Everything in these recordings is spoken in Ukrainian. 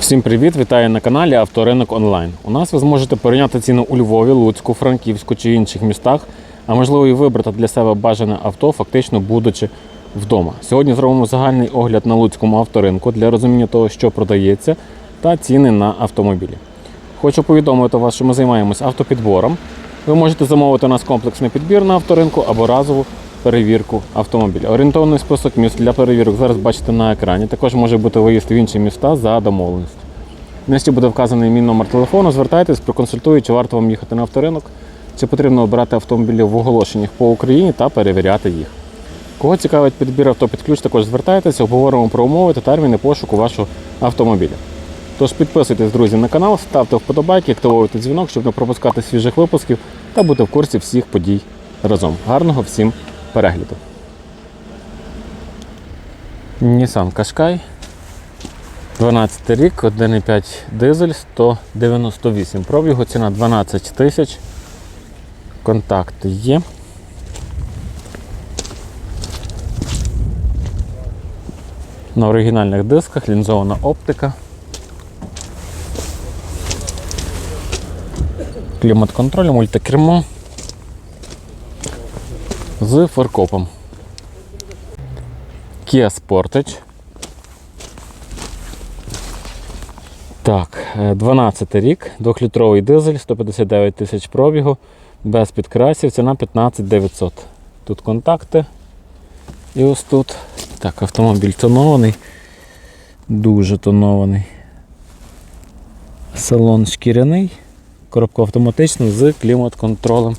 Всім привіт! Вітаю на каналі Авторинок Онлайн. У нас ви зможете порівняти ціну у Львові, Луцьку, Франківську чи інших містах, а можливо і вибрати для себе бажане авто, фактично будучи вдома. Сьогодні зробимо загальний огляд на Луцькому авторинку для розуміння того, що продається, та ціни на автомобілі. Хочу повідомити вас, що ми займаємось автопідбором. Ви можете замовити у нас комплексний підбір на авторинку або разову перевірку автомобіля. Орієнтовний список міст для перевірок зараз бачите на екрані. Також може бути виїзд в інші міста за домовленістю. Нижче буде вказаний мій номер телефону. Звертайтесь, проконсультую, чи варто вам їхати на авторинок, чи потрібно обирати автомобілі в оголошеннях по Україні та перевіряти їх. Кого цікавить підбір авто під ключ, також звертайтеся, обговоримо про умови та терміни пошуку вашого автомобіля. Тож підписуйтесь, друзі, на канал, ставте вподобайки, активуйте дзвінок, щоб не пропускати свіжих випусків та бути в курсі всіх подій разом. Гарного всім перегляду. Nissan Qashqai. 12 рік, 1,5 дизель, 198 пробігу, ціна 12 тисяч. Контакти є. На оригінальних дисках лінзована оптика. Клімат-контроль, мультикермо з форкопом. Kia Sportage. Так, е, 12 рік, 2-літровий дизель, 159 тисяч пробігу, без підкрасів, ціна 15 900. Тут контакти. І ось тут. Так, автомобіль тонований, дуже тонований. Салон шкіряний, коробка автоматична з клімат-контролем.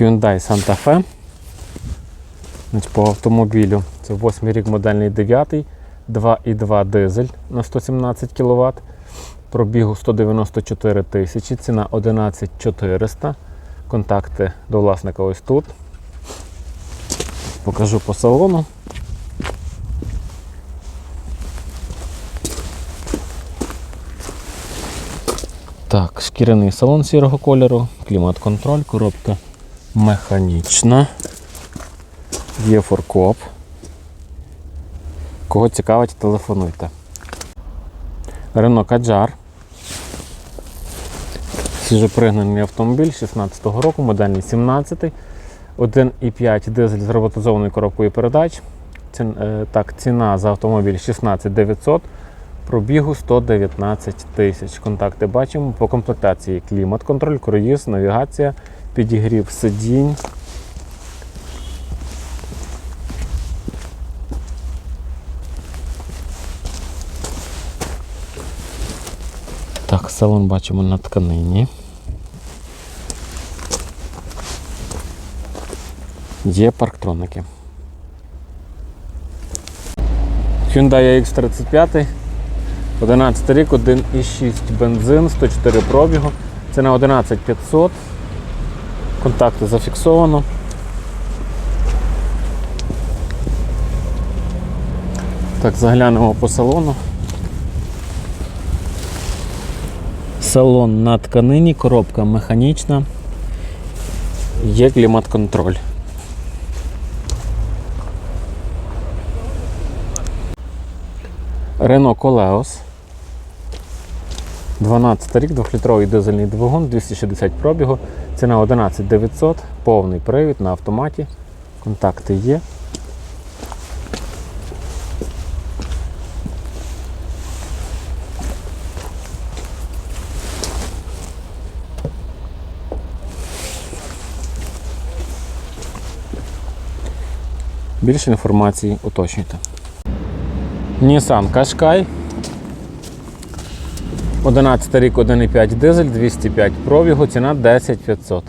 Hyundai Santa Fe. По автомобілю це 8 рік модельний 9, 2,2 дизель на 117 кВт, пробігу 194 тисячі, ціна 11 400. Контакти до власника ось тут. Покажу по салону. Так, шкіряний салон сірого кольору, клімат-контроль, коробка механічна. Є форкоп. Кого цікавить, телефонуйте. Рено Каджар. Свіжопригнаний автомобіль 16-го року, модельний 17 1,5 дизель з роботизованою коробкою передач. Цін- е, так, ціна за автомобіль 16 900, пробігу 119 тисяч. Контакти бачимо. По комплектації клімат-контроль, круїз, навігація, підігрів сидінь. Так, салон бачимо на тканині. Є парктроники. Hyundai X35, 11 рік, 1,6 бензин, 104 пробігу. Ціна 11500. Контакти зафіксовано. Так, заглянемо по салону. Салон на тканині, коробка механічна. Є клімат-контроль. Renault Koleos. 12 рік, 2-літровий дизельний двигун, 260 пробігу, ціна 11 900, повний привід на автоматі. Контакти є. Більше інформації уточнюйте. Nissan Qashqai. 11 рік, 1,5 дизель, 205 пробігу, ціна 10 500.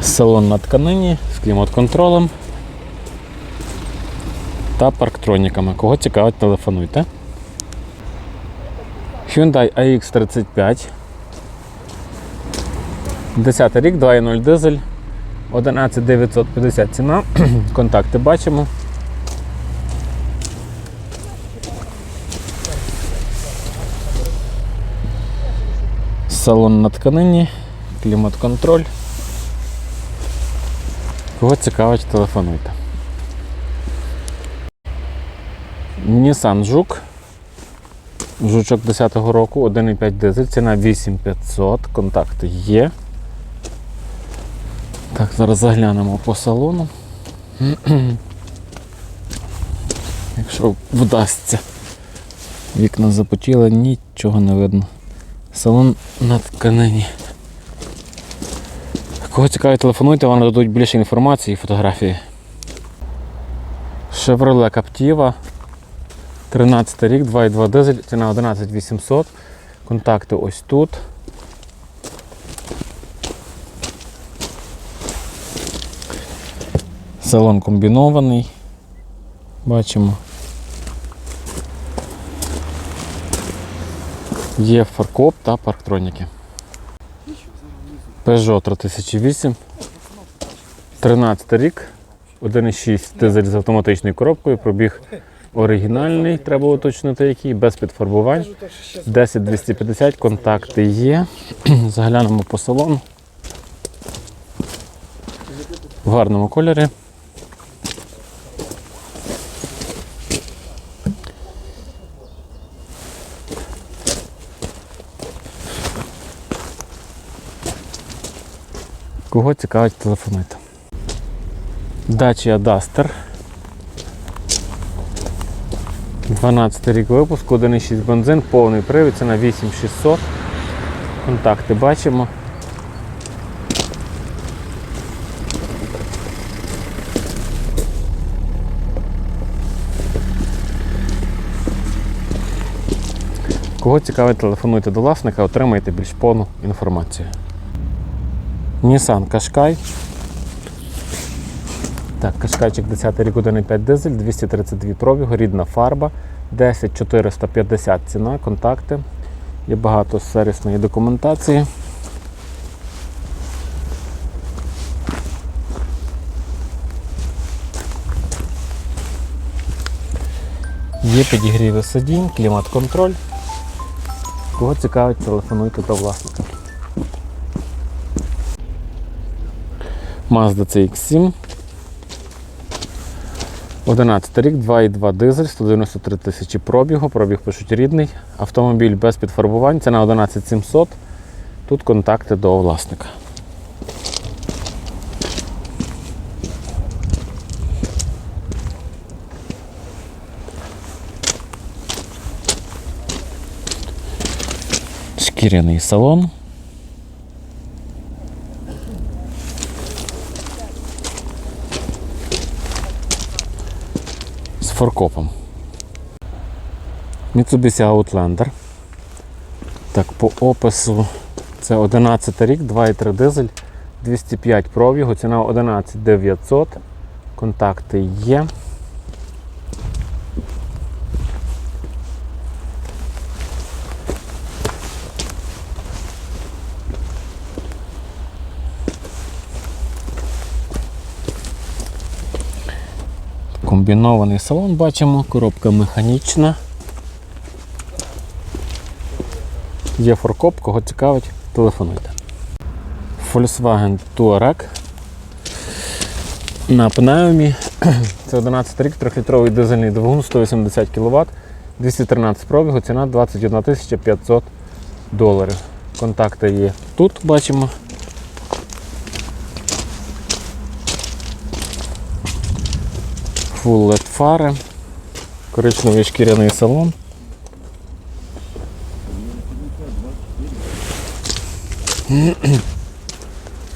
Салон на тканині з клімат-контролем та парктроніками. Кого цікавить, телефонуйте. Hyundai AX35. 10 рік, 2.0 дизель, 11950 ціна, контакти бачимо. Салон на тканині, клімат-контроль. Кого цікавить, телефонуйте. Nissan Жук. Жучок 10-го року, 1,5 дизель, ціна 8500, контакти є. Так, зараз заглянемо по салону. Якщо вдасться. Вікна запотіли, нічого не видно. Салон на тканині. Кого цікавить, телефонуйте, вам дадуть більше інформації і фотографії. Chevrolet Captiva. 13 рік, 2,2 дизель, ціна 11800. Контакти ось тут. Салон комбінований. Бачимо. Є фаркоп та парктроніки. Peugeot 3008. 13 рік. 1,6 дизель з автоматичною коробкою. Пробіг оригінальний, треба уточнити який, без підфарбувань. 10250, контакти є. Заглянемо по салону. В гарному кольорі. Кого цікавить, телефонуйте. Dacia Duster. 12 рік випуску, 1,6 бензин, повний привід, ціна 8600. Контакти бачимо. Кого цікавить, телефонуйте до власника, отримаєте більш повну інформацію. Nissan Qashqai. Так, Кашкайчик 10 рік 1,5 дизель, 232 пробігу, рідна фарба, 10450 ціна, контакти. Є багато сервісної документації. Є підігріви сидінь, клімат-контроль. Кого цікавить, телефонуйте до власника. Mazda CX-7. 11 рік, 2,2 дизель, 193 тисячі пробігу, пробіг пишуть рідний. Автомобіль без підфарбувань, ціна 11700. Тут контакти до власника. Шкіряний салон. з форкопом. Mitsubishi Outlander. Так, по опису це 11 рік, 2,3 дизель, 205 пробігу, ціна 11900. Контакти є. Комбінований салон бачимо, коробка механічна. Є форкоп, кого цікавить, телефонуйте. Volkswagen Touareg на пневмі. Це 11 рік, 3-літровий дизельний двигун, 180 кВт, 213 пробігу, ціна 21 500 доларів. Контакти є тут, бачимо. Full LED фари, коричневий шкіряний салон.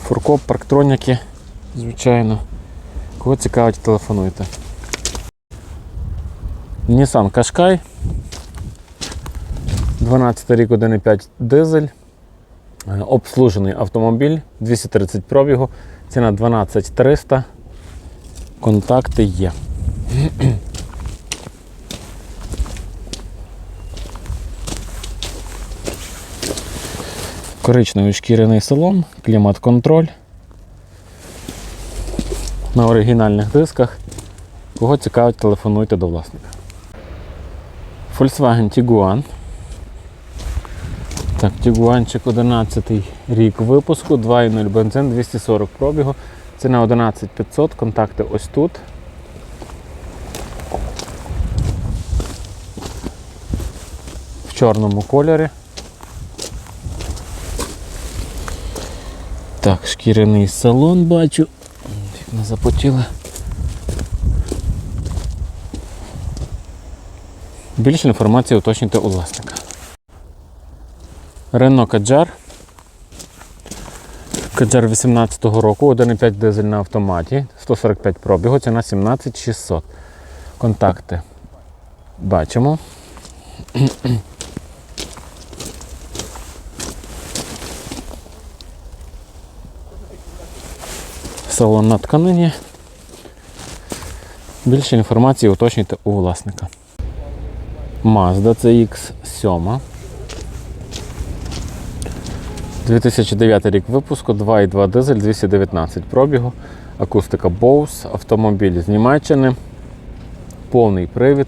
Фуркоп, парктроніки, звичайно. Кого цікавить, телефонуйте. Nissan Qashqai. 12 рік 1,5 дизель. Е, Обслужений автомобіль, 230 пробігу, ціна 12300. Контакти є. Коричневий шкіряний салон, клімат-контроль. На оригінальних дисках. Кого цікавить, телефонуйте до власника. Volkswagen Tiguan. Так, Тігуанчик 11 рік випуску, 2.0 бензин, 240 пробігу. Ціна 11500, контакти ось тут. В чорному кольорі. Так, шкіряний салон бачу. Вікна запотіли. Більше інформації уточнюйте у власника. Рено Каджар. Каджар 18-го року, 1,5 дизель на автоматі, 145 пробігу, ціна 17600. Контакти бачимо. Салон на тканині. Більше інформації уточнюйте у власника. Mazda CX7. 2009 рік випуску, 2,2 дизель, 219 пробігу, акустика Bose, автомобіль з Німеччини, повний привід,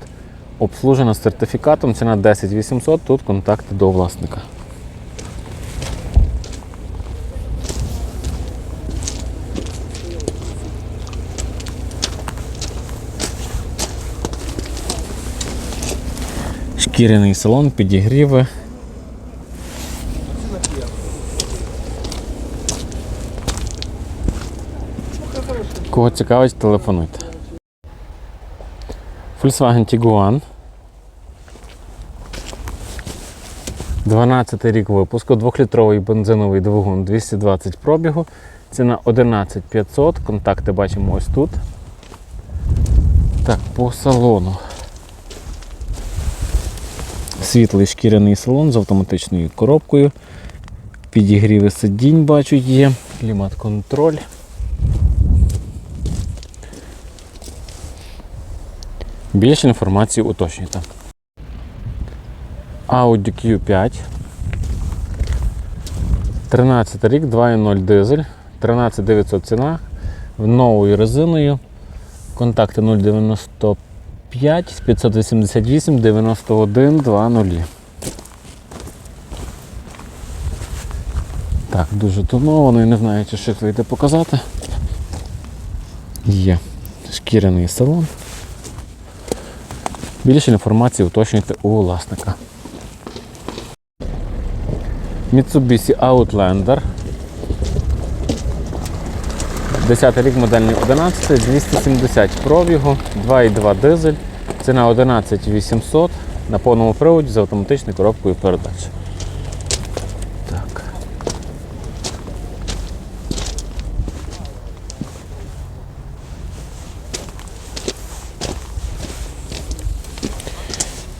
обслужена сертифікатом, ціна 10 800, тут контакти до власника. Шкіряний салон, підігріви. Кого цікавить, телефонуйте. Volkswagen Tiguan. 12 рік випуску, 2-літровий бензиновий двигун 220 пробігу. Ціна 11 500. Контакти бачимо ось тут. Так, по салону. Світлий шкіряний салон з автоматичною коробкою. Підігріви сидінь бачу є, клімат-контроль. Більше інформації уточнюйте. Audi Q5. 13 рік, 2.0 дизель, 13900 ціна, в новою резиною. Контакти 095 588 91 20. Так, дуже тонований, не знаю, чи щось вийде показати. Є шкіряний салон. Більше інформації уточнюйте у власника. Mitsubishi Outlander. 10 рік модельний 11, 270 пробігу, 2,2 дизель, ціна 11 800 на повному приводі з автоматичною коробкою передач.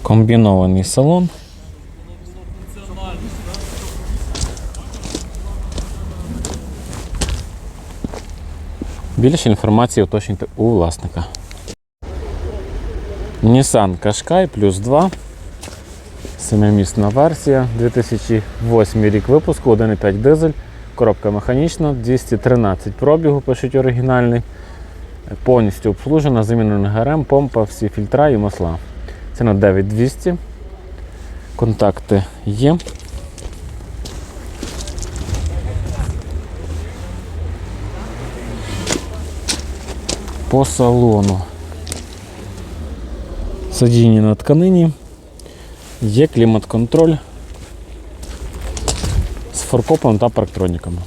Комбінований салон. Більше інформації уточнюйте у власника. Nissan Qashqai плюс 2. Семимісна версія. 2008 рік випуску, 1,5 дизель, коробка механічна, 213 пробігу, пишуть оригінальний. Повністю обслужена, замінена ГРМ, помпа, всі фільтра і масла. Ціна 9200. Контакти є. По салону. Сидіння на тканині. Є клімат-контроль з форкопом та парктроніками.